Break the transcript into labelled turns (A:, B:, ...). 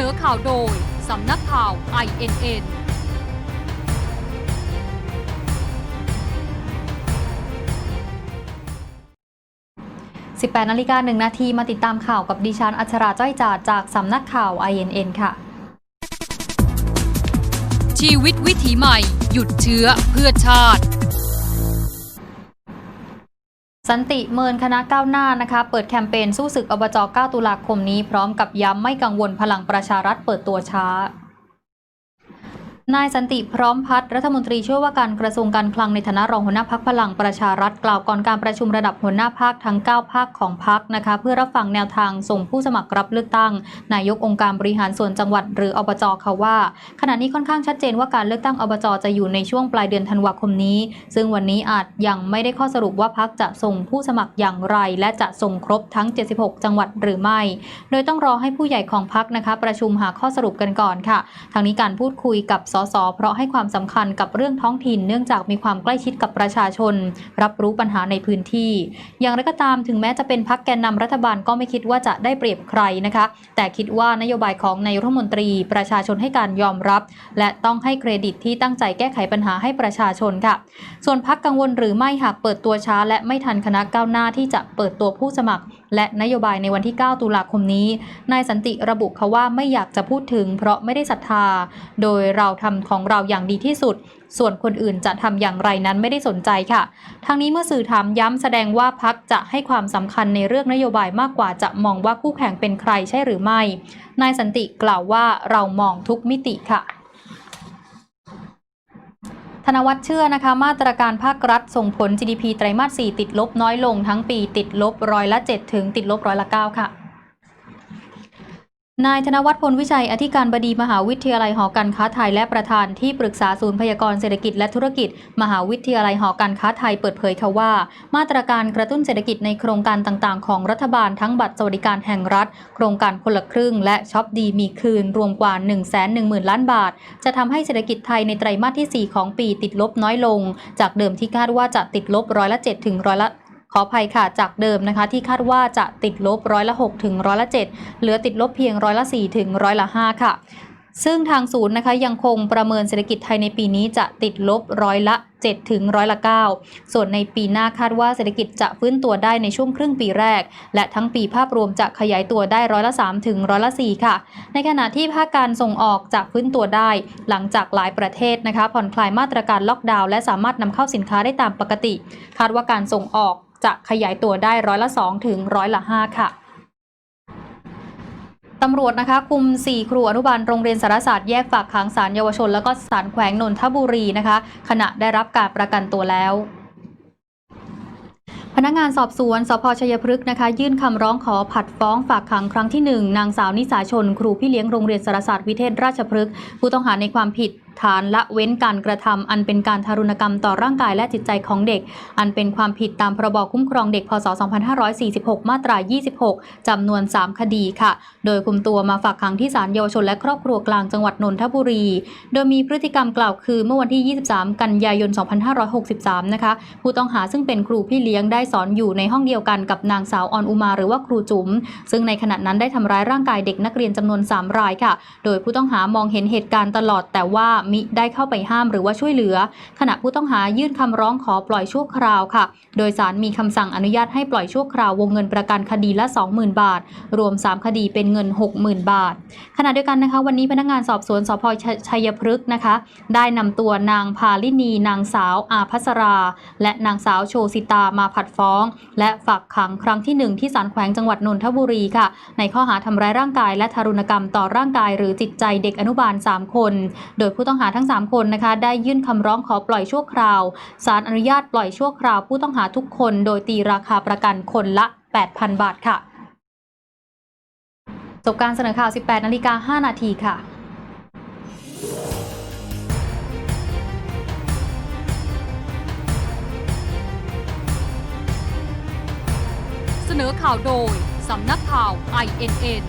A: นอข่าวโดย สำนักข่าว INN
B: 18นาฬิกา1นาทีมาติดตามข่าวกับดิฉัน อัชราจ้อยจาดจากสำนักข่าว INN ค่ะ
A: ชีวิตวิถีใหม่ หยุดเชื้อเพื่อชาติ
B: สันติเมินคณะก้าวหน้านะคะ เปิดแคมเปญสู้ศึกอบจ 9 ตุลาคมนี้พร้อมกับย้ำไม่กังวลพลังประชารัฐเปิดตัวช้า นายสันติพร้อมพัฒน์รัฐมนตรีช่วยว่าการกระทรวงการคลังในฐานะรองหัวหน้าพักพลังประชารัฐกล่าวก่อนการประชุมระดับหัวหน้าพักทั้ง 9 ภาคของพักนะคะ เพื่อรับฟังแนวทางส่งผู้สมัครรับเลือกตั้ง นายกองค์การบริหารส่วนจังหวัดหรืออบจค่ะว่า ขณะนี้ค่อนข้างชัดเจนว่าการเลือกตั้งอบจจะอยู่ในช่วงปลายเดือนธันวาคมนี้ ซึ่งวันนี้อาจยังไม่ได้ข้อสรุปว่าพักจะส่งผู้สมัครอย่างไร และจะส่งครบทั้ง 76 จังหวัดหรือไม่ โดยต้องรอให้ผู้ใหญ่ของพักนะคะ ประชุมหาข้อสรุปกันก่อนค่ะทางนี้การพูดคุยกับสสเพราะให้ความสำคัญกับเรื่องท้องถิ่น เนื่องจากมีความใกล้ชิดกับประชาชน รับรู้ปัญหาในพื้นที่ อย่างไรก็ตามถึงแม้จะเป็นพักแกนนำรัฐบาลก็ไม่คิดว่าจะได้เปรียบใครนะคะ แต่คิดว่านโยบายของนายรัฐมนตรีประชาชนให้การยอมรับ และต้องให้เครดิตที่ตั้งใจแก้ไขปัญหาให้ประชาชนค่ะ ส่วนพักกังวลหรือไม่หากเปิดตัวช้า และไม่ทันคณะก้าวหน้าที่จะเปิดตัวผู้สมัครและนโยบายในวันที่ 9 ตุลาคมนี้ นายสันติระบุเขาว่าไม่อยากจะพูดถึง เพราะไม่ได้ศรัทธา โดยเราทำของเราอย่างดีที่สุด ส่วนคนอื่นจะทำอย่างไรนั้นไม่ได้สนใจค่ะทางนี้เมื่อสื่อถามย้ำแสดงว่าพักจะให้ความสำคัญในเรื่องนโยบายมากกว่าจะมองว่าคู่แข่งเป็นใครใช่หรือไม่ นายสันติกล่าวว่าเรามองทุกมิติค่ะ ธนวัฒน์เชื่อนะคะ มาตรการภาครัฐส่งผล GDP ไตรมาส 4 ติดลบน้อยลงทั้งปีติดลบร้อยละ 7 ถึงติดลบร้อยละ 9 ค่ะ นายธนวัฒน์พลวิชัย อธิการบดีมหาวิทยาลัยหอการค้าไทยและประธานที่ปรึกษาศูนย์พยากรณ์เศรษฐกิจและธุรกิจ มหาวิทยาลัยหอการค้าไทยเปิดเผยค่ะว่า มาตรการกระตุ้นเศรษฐกิจในโครงการต่างๆ ของรัฐบาลทั้งบัตรสวัสดิการแห่งรัฐ โครงการคนละครึ่ง และช็อปดีมีคืนรวมกว่า 1 1 0 0 0 ล้านบาท จะทำให้เศรษฐกิจไทยในไตรมาสที่ 4 ของปีติดลบน้อยลง จากเดิมที่คาดว่าจะติดลบร้อยละ7ถึงร้อยละ ขออภัยค่ะจากเดิมนะคะ ที่คาดว่าจะติดลบร้อยละ6ถึงร้อยละ7เหลือติดลบเพียงร้อยละ4ถึงร้อยละ5ค่ะซึ่งทางศูนย์นะคะยังคงประเมินเศรษฐกิจไทยในปีนี้จะติดลบร้อยละ 7 ถึงร้อยละ 9 ส่วนในปีหน้าคาดว่าเศรษฐกิจจะฟื้นตัวได้ในช่วงครึ่งปีแรก และทั้งปีภาพรวมจะขยายตัวได้ร้อยละ 3 ถึงร้อยละ 4 ค่ะ ในขณะที่ภาคการส่งออกจะฟื้นตัวได้ หลังจากหลายประเทศนะคะผ่อนคลายมาตรการล็อกดาวน์และสามารถนำเข้าสินค้าได้ตามปกติ คาดว่าการส่งออก จะขยายตัวได้ร้อยละ 2 ถึงร้อยละ 5 ค่ะตำรวจนะคะคุม 4 ครูอนุบาลโรงเรียนสารศาสตร์แยกฝากขังสารเยาวชน แล้วก็สารแขวงนนทบุรีนะคะ ขณะได้รับการประกันตัวแล้ว พนักงานสอบสวนสพชัยพฤกษ์นะคะ ยื่นคำร้องขอผัดฟ้องฝากขังครั้งที่ 1 นางสาวนิสาชน ครูพี่เลี้ยงโรงเรียนสารศาสตร์วิเทศราชพฤกษ์ผู้ต้องหาในความผิด ฐานละเว้นการกระทำอันเป็นการทารุณกรรมต่อร่างกายและจิตใจของเด็ก อันเป็นความผิดตามพรบคุ้มครองเด็กพศ 2546 มาตรา 26จำนวน 3 คดีค่ะ โดยคุมตัวมาฝากขังที่ศาลเยาวชนและครอบครัวกลางจังหวัดนนทบุรี โดยมีพฤติกรรมกล่าวคือเมื่อวันที่ 23 กันยายน 2563 นะคะ ผู้ต้องหาซึ่งเป็นครูพี่เลี้ยงได้สอนอยู่ในห้องเดียวกันกับนางสาวออนอุมาหรือว่าครูจุ๋ม ซึ่งในขณะนั้นได้ทำร้ายร่างกายเด็กนักเรียนจำนวน 3 รายค่ะ โดยผู้ต้องหามองเห็นเหตุการณ์ตลอดแต่ว่ามิได้เข้าไปห้ามหรือว่าช่วยเหลือ ขณะผู้ต้องหายื่นคำร้องขอปล่อยชั่วคราวค่ะ โดยสารมีคำสั่งอนุญาตให้ปล่อยชั่วคราววงเงินประกันคดีละ 20,000 บาท รวม 3 คดีเป็นเงิน 60,000 บาท ขณะเดียวกันนะคะ วันนี้พนักงานสอบสวนสพชชัยพฤกษ์นะคะ ได้นำตัวนางพาลินี นางสาวอาพัสรา และนางสาวโชสิตามาผัดฟ้อง และฝากขังครั้งที่หนึ่งที่ศาลแขวงจังหวัดนนทบุรีค่ะ ในข้อหาทำร้ายร่างกายและทารุณกรรมต่อร่างกาย หรือจิตใจเด็กอนุบาล 3 คน โดยผู้ต้องหาทั้ง 3 คนนะคะ ได้ยื่นคำร้องขอปล่อยชั่วคราว ศาลอนุญาตปล่อยชั่วคราว ผู้ต้องหาทุกคน โดยตีราคาประกันคนละ 8,000 บาทค่ะจบการเสนอข่าว 18นาฬิกา5นาทีค่ะ
A: เสนอข่าวโดย สำนักข่าว INN